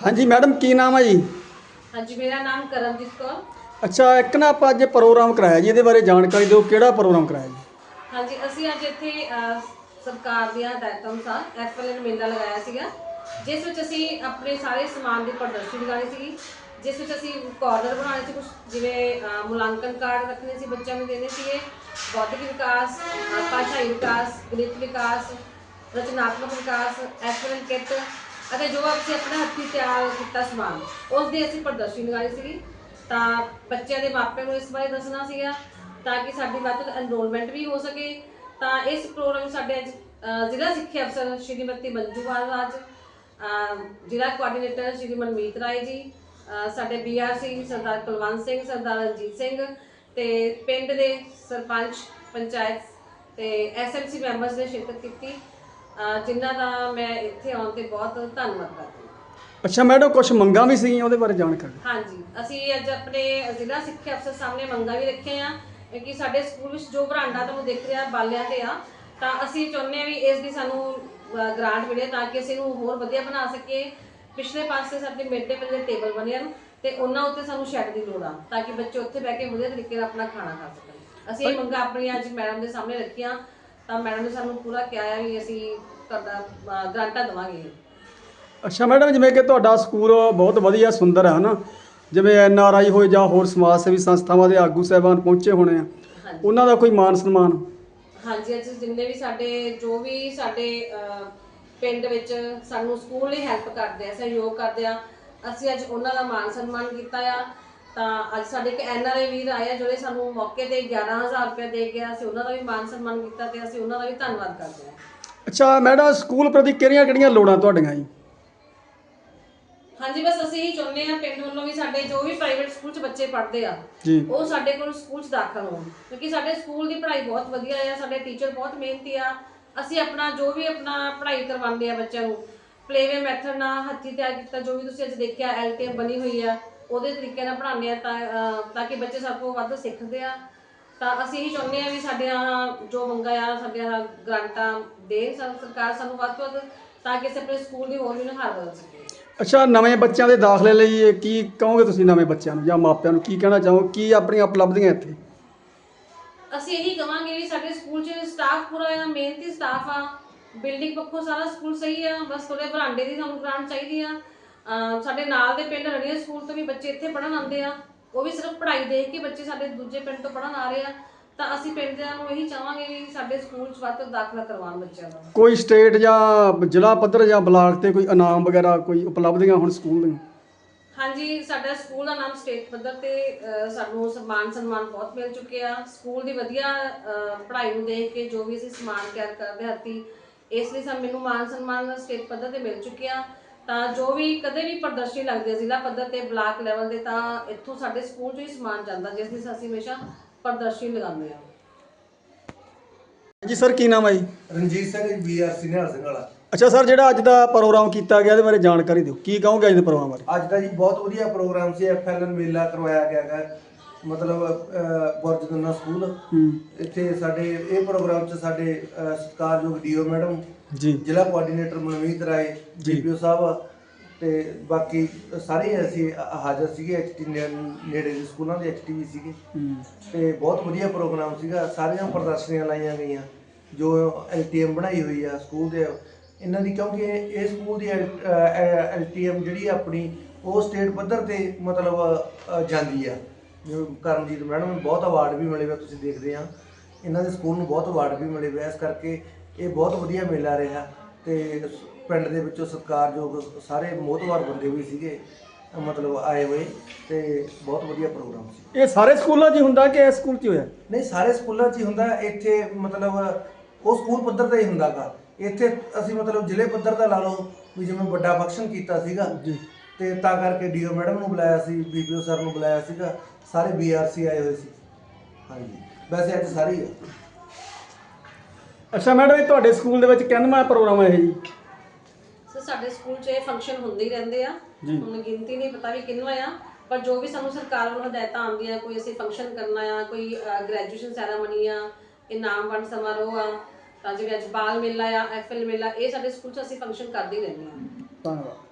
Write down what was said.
ਹਾਂਜੀ ਮੈਡਮ ਕੀ ਨਾਮ ਹੈ ਜੀ? ਹਾਂਜੀ ਮੇਰਾ ਨਾਮ ਕਰਮਜੀਤ ਕੌਰ। ਅੱਛਾ ਇੱਕ ਨਾ ਆਪਾਂ ਅੱਜ ਪ੍ਰੋਗਰਾਮ ਕਰਾਇਆ ਜੀ ਇਹਦੇ ਬਾਰੇ ਜਾਣਕਾਰੀ ਦਿਓ ਕਿਹੜਾ ਪ੍ਰੋਗਰਾਮ ਕਰਾਇਆ ਜੀ? ਹਾਂਜੀ ਅਸੀਂ ਅੱਜ ਇੱਥੇ ਅਹ, ਸਰਕਾਰ ਦੀਆਂ ਹਦਾਇਤਾਂ ਅਨੁਸਾਰ ਐਫਐਲਐਨ ਮੇਲਾ ਲਗਾਇਆ ਸੀਗਾ ਜਿਸ ਵਿੱਚ ਅਸੀਂ ਆਪਣੇ ਸਾਰੇ ਸਮਾਨ ਦੀ ਪ੍ਰਦਰਸ਼ਨੀ ਲਗਾਉਣੀ ਸੀਗੀ ਜਿਸ ਵਿੱਚ ਅਸੀਂ ਕਾਰਨਰ ਬਣਾਉਣੇ ਸੀ ਕੁਝ ਜਿਵੇਂ ਅਹ, ਮੁਲਾਂਕਣ ਕਾਰਡ ਰੱਖਣੇ ਸੀ ਬੱਚਿਆਂ ਨੂੰ ਦੇਣੇ ਸੀਗੇ ਬੌਧਿਕ ਵਿਕਾਸ ਅਹ, ਭਾਸ਼ਾਈ ਵਿਕਾਸ ਗਣਿਤ ਵਿਕਾਸ ਰਚਨਾਤਮਕ ਵਿਕਾਸ ਐਫਐਲਐਨ ਕਿੱਟ ਅਤੇ ਜੋ ਅਸੀਂ ਆਪਣੇ ਹੱਥੀਂ ਤਿਆਰ ਕੀਤਾ ਸਮਾਨ ਉਸ ਦੀ ਅਸੀਂ ਪ੍ਰਦਰਸ਼ਨੀ ਲਗਾਈ ਸੀਗੀ। ਤਾਂ ਬੱਚਿਆਂ ਦੇ ਮਾਪਿਆਂ ਨੂੰ ਇਸ ਬਾਰੇ ਦੱਸਣਾ ਸੀਗਾ ਤਾਂ ਕਿ ਸਾਡੀ ਵੱਧ ਤੋਂ ਐਨਰੋਲਮੈਂਟ ਵੀ ਹੋ ਸਕੇ। ਤਾਂ ਇਸ ਪ੍ਰੋਗਰਾਮ ਸਾਡੇ ਅੱਜ ਅ, ਜ਼ਿਲ੍ਹਾ ਸਿੱਖਿਆ ਅਫਸਰ ਸ਼੍ਰੀਮਤੀ ਮੰਜੂ ਬਾਲਰਾਜ ਅ, ਜ਼ਿਲ੍ਹਾ ਕੋਆਰਡੀਨੇਟਰ ਸ਼੍ਰੀ ਮਨਮੀਤ ਰਾਏ ਜੀ ਅ, ਸਾਡੇ ਸਿੰਘ ਸਰਦਾਰ ਕੁਲਵੰਤ ਸਿੰਘ ਸਰਦਾਰ ਰਣਜੀਤ ਸਿੰਘ ਤੇ ਪਿੰਡ ਦੇ ਸਰਪੰਚ ਪੰਚਾਇਤ ਤੇ ਐਸਐਮਸੀ ਮੈਂਬਰਸ ਨੇ ਸ਼ਿਰਕਤ ਕੀਤੀ। ਜਿਨ੍ਹਾਂ ਦਾ ਮੈਂ ਇੱਥੇ ਆਉਣ ਤੇ ਬਹੁਤ ਧੰਨਵਾਦ ਕਰਦੀ ਹਾਂ। ਅੱਛਾ ਮੈਡਮ ਕੁਝ ਮੰਗਾਂ ਵੀ ਸੀਗੀਆਂ ਉਹਦੇ ਬਾਰੇ ਜਾਣਕਾਰੀ? ਹਾਂਜੀ ਅਸੀਂ ਅੱਜ ਆਪਣੇ ਜ਼ਿਲ੍ਹਾ ਸਿੱਖਿਆ ਅਫਸਰ ਸਾਹਮਣੇ ਮੰਗਾਂ ਵੀ ਰੱਖੀਆਂ ਆ ਕਿ ਸਾਡੇ ਸਕੂਲ ਵਿੱਚ ਜੋ ਬਰਾਂਡਾ ਤੁਹਾਨੂੰ ਦਿਖ ਰਿਹਾ ਬਾਲਿਆਂ ਤੇ ਆ ਤਾਂ ਅਸੀਂ ਚਾਹੁੰਦੇ ਹਾਂ ਵੀ ਇਸ ਦੀ ਸਾਨੂੰ ਗ੍ਰਾਂਟ ਮਿਲੇ ਤਾਂ ਕਿ ਅਸੀਂ ਇਹਨੂੰ ਹੋਰ ਵਧੀਆ ਬਣਾ ਸਕੀਏ। ਪਿਛਲੇ ਪਾਸੇ ਸਾਡੇ ਮਿਡ ਡੇ ਮੀਲ ਟੇਬਲ ਬਣੇ ਹਨ ਤੇ ਉਹਨਾਂ ਉੱਤੇ ਸਾਨੂੰ ਸ਼ੈੱਡ ਦੀ ਲੋੜ ਆ ਤਾਂ ਕਿ ਬੱਚੇ ਉੱਥੇ ਬਹਿ ਕੇ ਵਧੀਆ ਤਰੀਕੇ ਨਾਲ ਆਪਣਾ ਖਾਣਾ ਖਾ ਸਕਣ। ਅਸੀਂ ਇਹ ਮੰਗਾਂ ਆਪਣੀਆਂ ਅੱਜ ਮੈਡਮ ਦੇ ਸਾਹਮਣੇ ਰੱਖੀਆਂ ਤਾਂ ਮੈਡਮ ਨੇ ਸਾਨੂੰ ਪੂਰਾ ਕਿਹਾ ਹੈ ਵੀ ਅਸੀਂ ਤੁਹਾਡਾ ਗ੍ਰਾਂਟਾਂ ਦੇਵਾਂਗੇ। ਅੱਛਾ ਮੈਡਮ ਜਿਵੇਂ ਕਿ ਤੁਹਾਡਾ ਸਕੂਲ ਬਹੁਤ ਵਧੀਆ ਸੁੰਦਰ ਹੈ ਹਨਾ? ਜਿਵੇਂ ਐਨ ਆਰ ਆਈ ਹੋਏ ਜਾਂ ਹੋਰ ਸਮਾਜ ਸੇਵੀ ਸੰਸਥਾਵਾਂ ਦੇ ਆਗੂ ਸਹਿਬਾਨ ਪਹੁੰਚੇ ਹੋਣੇ ਆ। ਉਹਨਾਂ ਦਾ ਕੋਈ ਮਾਨ ਸਨਮਾਨ? ਹਾਂਜੀ ਅੱਜ ਜਿੰਨੇ ਵੀ ਸਾਡੇ ਜੋ ਵੀ ਸਾਡੇ ਪਿੰਡ ਵਿੱਚ ਸਾਨੂੰ ਸਕੂਲ ਲਈ ਹੈਲਪ ਕਰਦੇ ਆ ਸਹਿਯੋਗ ਕਰਦੇ ਆ ਅਸੀਂ ਅੱਜ ਉਹਨਾਂ ਦਾ ਮਾਨ ਸਨਮਾਨ ਕੀਤਾ ਆ। ਤਾਂ ਅੱਜ ਸਾਡੇ ਇੱਕ ਐਨਆਰਆਈ ਵੀਰ ਆਏ ਆ ਜਿਹੜੇ ਸਾਨੂੰ ਮੌਕੇ ਤੇ 11000 ਰੁਪਏ ਦੇ ਗਿਆ ਅਸੀਂ ਉਹਨਾਂ ਦਾ ਵੀ ਮਾਨ ਸਨਮਾਨ ਕੀਤਾ ਤੇ ਅਸੀਂ ਉਹਨਾਂ ਦਾ ਵੀ ਧੰਨਵਾਦ ਕਰਦੇ ਹਾਂ। ਅੱਛਾ ਮੈਡਮ ਸਕੂਲ ਪ੍ਰਤੀ ਕਿਹੜੀਆਂ ਕਿਹੜੀਆਂ ਲੋੜਾਂ ਤੁਹਾਡੀਆਂ ਜੀ? ਹਾਂਜੀ ਬਸ ਅਸੀਂ ਹੀ ਚਾਹੁੰਦੇ ਆ ਪਿੰਡ ਵੱਲੋਂ ਵੀ ਸਾਡੇ ਜੋ ਵੀ ਪ੍ਰਾਈਵੇਟ ਸਕੂਲ 'ਚ ਬੱਚੇ ਪੜ੍ਹਦੇ ਆ ਜੀ। ਉਹ ਸਾਡੇ ਕੋਲ ਸਕੂਲ 'ਚ ਦਾਖਲ ਹੋਣ। ਕਿਉਂਕਿ ਸਾਡੇ ਸਕੂਲ ਦੀ ਪੜ੍ਹਾਈ ਬਹੁਤ ਵਧੀਆ ਆ ਸਾਡੇ ਟੀਚਰ ਬਹੁਤ ਮਿਹਨਤੀ ਆ। ਅਸੀਂ ਆਪਣਾ ਜੋ ਵੀ ਆਪਣਾ ਪੜ੍ਹਾਈ ਕਰਵਾਉਂਦੇ ਆ ਬੱਚਿਆਂ ਨੂੰ ਪਲੇਵੇ ਮੈਥਡ ਨਾਲ ਹੱਥੀਂ ਤਿਆਰ ਕੀਤਾ ਜੋ ਵੀ ਤੁਸੀਂ ਅੱਜ ਦੇਖਿਆ ਐਲਟੀਐਮ ਬਣੀ ਹੋਈ ਆ। ਉਹਦੇ ਤਰੀਕੇ ਨਾਲ ਪੜ੍ਹਾਉਂਦੇ ਆ ਤਾਂ ਅਹ, ਤਾਂ ਕਿ ਬੱਚੇ ਸਾਡੇ ਕੋਲ ਵੱਧ ਸਿੱਖਦੇ ਆ। ਤਾਂ ਅਸੀਂ ਇਹ ਚਾਹੁੰਦੇ ਆ ਵੀ ਸਾਡੀਆਂ ਜੋ ਮੰਗਾਂ ਆ ਸਾਡੀਆਂ ਗ੍ਰਾਂਟਾਂ ਦੇ ਸਰਕਾਰ ਸਾਨੂੰ ਵੱਧ ਤੋਂ ਵੱਧ ਤਾਂ ਕਿ ਅਸੀਂ ਆਪਣੇ ਸਕੂਲ ਦੀ ਹੋਰ ਵੀ ਨਿਹਾਰ ਬਦਲ ਸਕੀਏ। ਅੱਛਾ ਨਵੇਂ ਬੱਚਿਆਂ ਦੇ ਦਾਖਲੇ ਲਈ ਇਹ ਕੀ ਕਹੋਗੇ ਤੁਸੀਂ ਨਵੇਂ ਬੱਚਿਆਂ ਨੂੰ ਜਾਂ ਮਾਪਿਆਂ ਨੂੰ? ਕੀ ਕਹਿਣਾ ਚਾਹੋ ਕੀ ਆਪਣੀਆਂ ਉਪਲਬਧੀਆਂ ਇੱਥੇ? ਅਸੀਂ ਇਹੀ ਕਵਾਂਗੇ ਵੀ ਸਾਡੇ ਸਕੂਲ 'ਚ ਸਟਾਫ ਪੂਰਾ ਹੈ ਮਿਹਨਤੀ ਸਟਾਫ ਆ। ਬਿਲਡਿੰਗ ਪੱਖੋਂ ਸਾਰਾ ਸਕੂਲ ਸਹੀ ਆ ਬਸ ਥੋੜੇ ਬਰਾਂਡੇ ਦੀ ਸਾਨੂੰ ਗ੍ਰਾਂਟ ਚਾਹੀਦੀ ਆ। ਸਾਡੇ ਨਾਲ ਦੇ ਪਿੰਡ ਰਣੀਆ ਸਕੂਲ ਤੋਂ ਵੀ ਬੱਚੇ ਇੱਥੇ ਪੜਨ ਆਉਂਦੇ ਆ। ਉਹ ਵੀ ਸਿਰਫ ਪੜ੍ਹਾਈ ਦੇਖ ਕੇ ਬੱਚੇ ਸਾਡੇ ਦੂਜੇ ਪਿੰਡ ਤੋਂ ਪੜਨ ਆ ਰਹੇ ਆ। ਤਾਂ ਅਸੀਂ ਪਿੰਡ ਨੂੰ ਇਹੀ ਚਾਹਾਂਗੇ ਵੀ ਸਾਡੇ ਸਕੂਲ 'ਚ ਵੱਧ ਤੋਂ ਦਾਖਲਾ ਕਰਵਾਉਣ ਬੱਚਿਆਂ ਦਾ। ਕੋਈ ਸਟੇਟ ਜਾਂ ਜ਼ਿਲ੍ਹਾ ਪੱਧਰ ਜਾਂ ਬਲਾਕ ਤੇ ਕੋਈ ਇਨਾਮ ਵਗੈਰਾ ਕੋਈ ਉਪਲਬਧੀਆਂ ਹੁਣ ਸਕੂਲ ਦੀਆਂ ਹਾਂਜੀ ਸਾਡਾ ਸਕੂਲ ਦਾ ਨਾਮ ਸਟੇਟ ਪੱਧਰ ਤੇ ਅਹ, ਸਾਨੂੰ ਸਨਮਾਨ ਸਨਮਾਨ ਬਹੁਤ ਮਿਲ ਚੁੱਕੇ ਆ। ਸਕੂਲ ਦੀ ਵਧੀਆ ਪੜ੍ਹਾਈ ਨੂੰ ਦੇਖ ਕੇ ਜੋ ਵੀ ਅਸੀਂ ਸਮਾਨ ਤਿਆਰ ਕਰਦੇ ਹੱਥੀ ਇਸ ਲਈ ਸਾਨੂੰ ਮੈਨੂੰ ਮਾਨ ਸਨਮਾਨ ਸਟੇਟ ਪੱਧਰ ਤੇ ਮਿਲ ਚੁੱਕਿਆ ਤਾਂ ਜੋ ਵੀ ਕਦੇ ਵੀ ਪ੍ਰਦਰਸ਼ਨੀ ਲੱਗਦੀ ਹੈ ਜ਼ਿਲ੍ਹਾ ਪੱਧਰ ਤੇ ਬਲਾਕ ਲੈਵਲ ਤੇ ਤਾਂ ਇੱਥੋਂ ਸਾਡੇ ਸਕੂਲ ਚੋਂ ਹੀ ਸਮਾਨ ਜਾਂਦਾ ਜਿਸ ਲਈ ਅਸੀਂ ਹਮੇਸ਼ਾ ਪ੍ਰਦਰਸ਼ਨੀ ਲਗਾਉਂਦੇ ਆ ਜੀ ਸਰ ਕੀ ਨਾਮ ਹੈ ਜੀ? ਰਣਜੀਤ ਸਿੰਘ ਬੀਆਰਸੀ ਨਿਹਾਲ ਸਿੰਘ ਵਾਲਾ। ਅੱਛਾ ਸਰ ਜਿਹੜਾ ਅੱਜ ਦਾ ਪ੍ਰੋਗਰਾਮ ਕੀਤਾ ਗਿਆ ਇਹਦੇ ਬਾਰੇ ਜਾਣਕਾਰੀ ਦਿਓ। ਕੀ ਕਹੋਗੇ ਅੱਜ ਦੇ ਪ੍ਰੋਗਰਾਮ ਬਾਰੇ? ਅੱਜ ਦਾ ਜੀ ਬਹੁਤ ਵਧੀਆ ਪ੍ਰੋਗਰਾਮ ਸੀ ਐਫਐਲਐਨ ਮੇਲਾ ਕਰਵਾਇਆ ਗਿਆ ਹੈ ਮਤਲਬ ਅਹ, ਬੁਰਜ ਦੰਨਾ ਸਕੂਲ। ਇੱਥੇ ਸਾਡੇ ਇਹ ਪ੍ਰੋਗਰਾਮ 'ਚ ਸਾਡੇ ਅਹ, ਸਤਿਕਾਰਯੋਗ ਡੀਓ ਮੈਡਮ ਜੀ। ਜ਼ਿਲ੍ਹਾ ਕੋਆਰਡੀਨੇਟਰ ਮਨਮੀਤ ਰਾਏ ਜੀ। ਡੀਪੀਓ ਸਾਹਿਬ ਤੇ ਬਾਕੀ ਸਾਰੇ ਅਸੀਂ ਹਾਜ਼ਰ ਸੀਗੇ ਐਚਟੀ ਨੇੜੇ ਦੇ ਸਕੂਲਾਂ ਦੇ ਐਚਟੀ ਵੀ ਸੀਗੇ। ਹੂੰ। ਤੇ ਬਹੁਤ ਵਧੀਆ ਪ੍ਰੋਗਰਾਮ ਸੀਗਾ। ਸਾਰੀਆਂ ਪ੍ਰਦਰਸ਼ਨੀਆਂ ਲਾਈਆਂ ਗਈਆਂ ਜੋ ਐਲਟੀਐਮ ਬਣਾਈ ਹੋਈ ਆ ਸਕੂਲ ਦੇ। ਇਹਨਾਂ ਦੀ ਕਿਉਂਕਿ ਇਹ ਸਕੂਲ ਦੀ ਐਲਟੀਐਮ ਜਿਹੜੀ ਆਪਣੀ ਉਹ ਸਟੇਟ ਪੱਧਰ ਤੇ ਮਤਲਬ ਅ, ਜਾਂਦੀ ਆ। ਜਿਵੇਂ ਕਰਮਜੀਤ ਮੈਡਮ ਨੂੰ ਬਹੁਤ ਅਵਾਰਡ ਵੀ ਮਿਲੇ ਹੋਏ ਤੁਸੀਂ ਦੇਖਦੇ ਆ। ਇਹਨਾਂ ਦੇ ਸਕੂਲ ਨੂੰ ਬਹੁਤ ਅਵਾਰਡ ਵੀ ਮਿਲੇ ਆ, ਇਸ ਕਰਕੇ ਇਹ ਬਹੁਤ ਵਧੀਆ ਮੇਲਾ ਰਿਹਾ ਤੇ ਪਿੰਡ ਦੇ ਵਿੱਚੋਂ ਸਤਿਕਾਰਯੋਗ ਸਾਰੇ ਮੋਹਤਵਾਰ ਬੰਦੇ ਵੀ ਸੀਗੇ ਮਤਲਬ ਆਏ ਹੋਏ ਤੇ ਬਹੁਤ ਵਧੀਆ ਪ੍ਰੋਗਰਾਮ ਸੀ। ਇਹ ਸਾਰੇ ਸਕੂਲਾਂ 'ਚ ਹੀ ਹੁੰਦਾ ਕਿ ਇਸ ਸਕੂਲ 'ਚ ਹੀ ਹੋਇਆ? ਨਹੀਂ ਸਾਰੇ ਸਕੂਲਾਂ 'ਚ ਹੀ ਹੁੰਦਾ। ਇੱਥੇ ਮਤਲਬ ਉਹ ਸਕੂਲ ਪੱਧਰ ਤੇ ਹੀ ਹੁੰਦਾਗਾ। ਇੱਥੇ ਅਸੀਂ ਮਤਲਬ ਜ਼ਿਲ੍ਹੇ ਪੱਧਰ ਦਾ ਲਾ ਲਓ ਵੀ ਜਿਵੇਂ ਵੱਡਾ ਫੰਕਸ਼ਨ ਕੀਤਾ ਸੀਗਾ। ਜੀ। ਤੇ ਤਾਂ ਕਰਕੇ ਡੀਓ ਮੈਡਮ ਨੂੰ ਬੁਲਾਇਆ ਸੀ ਬੀਪੀਓ ਸਰ ਨੂੰ ਬੁਲਾਇਆ ਸੀਗਾ ਸਾਰੇ ਬੀਆਰਸੀ ਆਏ ਹੋਏ ਸੀ। ਹਾਂਜੀ ਵੈਸੇ ਅੱਜ ਸਾਰੇ ਹੀ ਆ। ਅੱਛਾ ਮੈਡਮ ਇਹ ਤੁਹਾਡੇ ਸਕੂਲ ਦੇ ਵਿੱਚ ਕਿੰਨਵਾਂ ਪ੍ਰੋਗਰਾਮ ਹੈ ਇਹ ਜੀ? ਸੋ ਸਾਡੇ ਸਕੂਲ 'ਚ ਇਹ ਫੰਕਸ਼ਨ ਹੁੰਦੇ ਹੀ ਰਹਿੰਦੇ ਆ। ਜੀ। ਹੁਣ ਗਿਣਤੀ ਨਹੀਂ ਪਤਾ ਵੀ ਕਿੰਨਵਾ ਆ ਪਰ ਜੋ ਵੀ ਸਾਨੂੰ ਸਰਕਾਰ ਵੱਲੋਂ ਹਦਾਇਤਾਂ ਆਉਂਦੀਆਂ ਕੋਈ ਅਸੀਂ ਫੰਕਸ਼ਨ ਕਰਨਾ ਆ ਕੋਈ ਗ੍ਰੈਜੂਏਸ਼ਨ ਸੈਰਾਮਨੀ ਆ ਇਨਾਮ ਵੰਡ ਸਮਾਰੋਹ ਆ ਤਾਂ ਜਿਵੇਂ ਅੱਜ ਬਾਲ ਮੇਲਾ ਆ ਐਫਐਲ ਮੇਲਾ ਇਹ ਸਾਡੇ ਸਕੂਲ 'ਚ ਅਸੀਂ ਫੰਕਸ਼ਨ ਕਰਦੇ ਹੀ ਰਹਿੰਦੇ ਆ। ਧੰਨਵਾਦ।